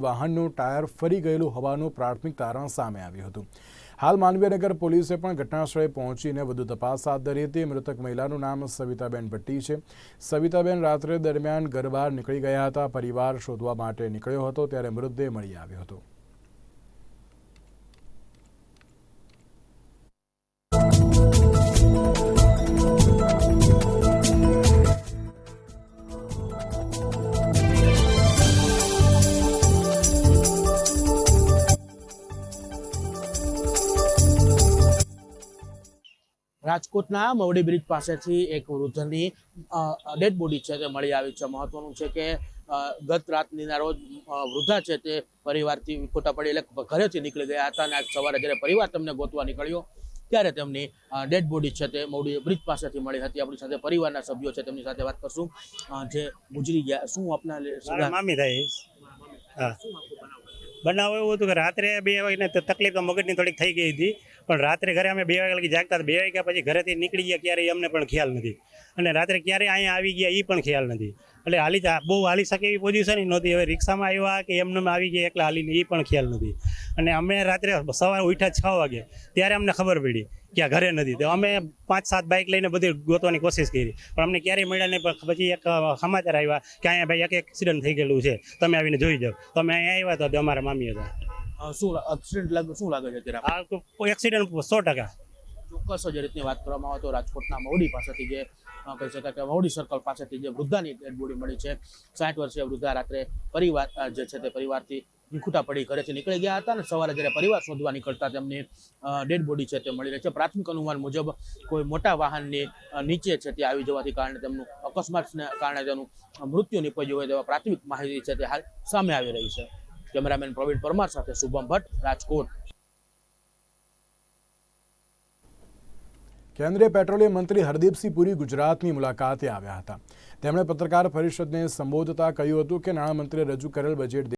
વાહનનું tyre ફરી ગયેલું હોવાનું પ્રાથમિક તારણ સામે આવ્યું હતું. હાલ માનવીયનગર પોલીસે પણ ઘટનાસ્થળે પહોંચીને વધુ તપાસ હાથ ધરી હતી. મૃતક મહિલાનું નામ સવિતાબેન ભટ્ટી છે. સવિતાબેન રાત્રે દરમિયાન ઘર બહાર નીકળી ગયા હતા. પરિવાર શોધવા માટે નીકળ્યો હતો, ત્યારે મૃતદેહ મળી આવ્યો હતો. રાજકોટના મવડી બ્રિજ પાસેથી એક વૃદ્ધની ડેડ બોડી છે તે મળી આવી છે. મહત્વનું છે કે ગત રાતનીના રોજ વૃદ્ધા છે તે પરિવારથી ખોટા પડી એટલે ઘરેથી નીકળી ગયા હતા અને આજ સવારે જ્યારે પરિવાર તમને ગોતવા નીકળ્યો ત્યારે તેમની ડેડ બોડી છે તે મવડી બ્રિજ પાસેથી મળી હતી. આપણી સાથે પરિવારના સભ્યો છે તેમની સાથે વાત કરશું. જે ગુજરી ગયા. શું આપના મામી થાય હા. બનાવ એવું હતું કે રાત્રે બે વાગે તકલીફ મગજની થોડીક થઈ ગઈ હતી. પણ રાત્રે ઘરે અમે બે વાગે લગી જાગતા બે વાગ્યા પછી ઘરેથી નીકળી ગયા ક્યારે અમને પણ ખ્યાલ નથી. અને રાત્રે ક્યારે અહીંયા આવી ગયા એ પણ ખ્યાલ નથી. એટલે હાલી બહુ હાલી શકે એવી પોઝિશન નહોતી. હવે રિક્ષામાં આવ્યા કે એમને આવી ગયા એકલા હાલીને એ પણ ખ્યાલ નથી. અને અમે રાત્રે સવારે ઉઠ્યા છ વાગે ત્યારે અમને ખબર પડી કે આ ઘરે નથી. તો અમે પાંચ સાત બાઇક લઈને બધી ગોતવાની કોશિશ કરી. પણ અમને ક્યારેય મળ્યા નહીં. પણ પછી એક સમાચાર આવ્યા કે અહીંયા ભાઈ એક એક્સિડન્ટ થઈ ગયેલું છે. તમે આવીને જોઈ જાઓ. તો અમે અહીંયા આવ્યા હતા તો અમારા મામી હતા. શું એક્સિડન્ટ લાગે શું લાગે છે અત્યારે? આ એક્સિડન્ટ સો ટકા. ચોક્કસ જે રીતની વાત કરવામાં આવે તો રાજકોટના મવડી પાસેથી જે કહી શકાય કે મવડી સર્કલ પાસેથી જે વૃદ્ધાની ડેડ બોડી મળી છે. સાઠ વર્ષીય વૃદ્ધા રાત્રે પરિવાર જે છે તે પરિવારથી ખૂટા પડી ઘરેથી નીકળી ગયા હતા અને સવારે જ્યારે પરિવાર શોધવા નીકળતા તેમની ડેડ બોડી છે તે મળી રહી છે. પ્રાથમિક અનુમાન મુજબ કોઈ મોટા વાહનની નીચે છે તે આવી જવાથી કારણે તેમનું અકસ્માતને કારણે તેનું મૃત્યુ નીપજ્યું હોય તેવા પ્રાથમિક માહિતી છે તે હાલ સામે આવી રહી છે. કેમેરામેન પ્રવીણ પરમાર સાથે શુભમ ભટ્ટ, રાજકોટ. કેન્દ્રીય પેટ્રોલિયમ મંત્રી હરદીપસિંહ પુરી ગુજરાતની મુલાકાતે આવ્યા હતા. તેમણે પત્રકાર પરિષદને સંબોધતા કહ્યું હતું કે નાણામંત્રીએ રજૂ કરેલ બજેટ